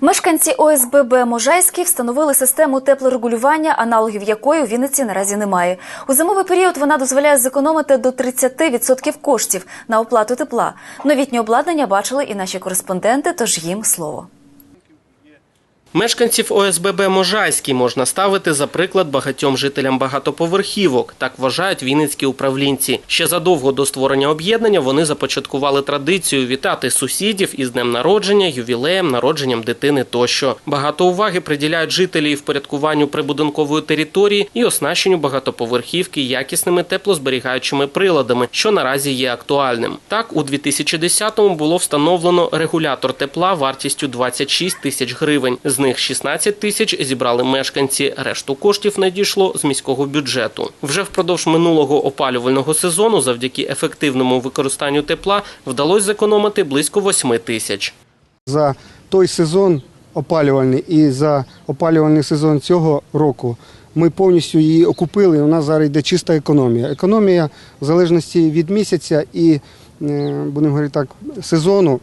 Мешканці ОСББ Можайський встановили систему теплорегулювання, аналогів якої у Вінниці наразі немає. У зимовий період вона дозволяє зекономити до 30% коштів на оплату тепла. Новітнє обладнання бачили і наші кореспонденти, тож їм слово. Мешканців ОСББ Можайський можна ставити за приклад багатьом жителям багатоповерхівок. Так вважають вінницькі управлінці. Ще задовго до створення об'єднання вони започаткували традицію вітати сусідів із днем народження, ювілеєм, народженням дитини тощо. Багато уваги приділяють жителі і впорядкуванню прибудинкової території і оснащенню багатоповерхівки якісними теплозберігаючими приладами, що наразі є актуальним. Так, у 2010-му було встановлено регулятор тепла вартістю 26 тисяч гривень. З них 16 тисяч зібрали мешканці. Решту коштів надійшло з міського бюджету. Вже впродовж минулого опалювального сезону, завдяки ефективному використанню тепла, вдалося зекономити близько 8 тисяч. За той сезон опалювальний і за опалювальний сезон цього року ми повністю її окупили. У нас зараз йде чиста економія. Економія в залежності від місяця і, е, будемо говорити так, сезону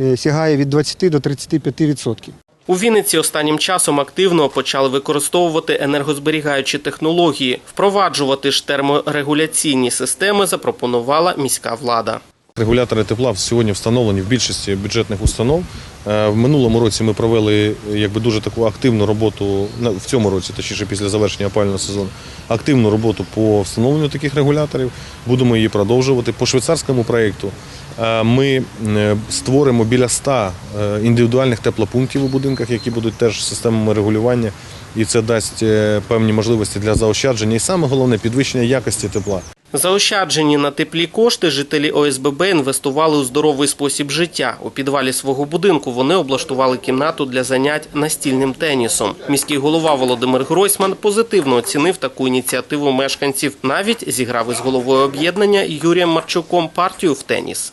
е, сягає від 20 до 35%. У Вінниці останнім часом активно почали використовувати енергозберігаючі технології. Впроваджувати ж терморегуляційні системи запропонувала міська влада. Регулятори тепла сьогодні встановлені в більшості бюджетних установ. Е, В минулому році ми провели якби дуже таку активну роботу в цьому році, точніше після завершення опалювального сезону, активну роботу по встановленню таких регуляторів. Будемо її продовжувати. По швейцарському проєкту ми е, створимо біля 100 е, індивідуальних теплопунктів у будинках, які будуть теж системами регулювання, і це дасть е, певні можливості для заощадження. І саме головне підвищення якості тепла. Заощаджені на теплі кошти жителі ОСББ інвестували у здоровий спосіб життя. У підвалі свого будинку вони облаштували кімнату для занять настільним тенісом. Міський голова Володимир Гройсман позитивно оцінив таку ініціативу мешканців. Навіть зіграв із головою об'єднання Юрієм Марчуком партію в теніс.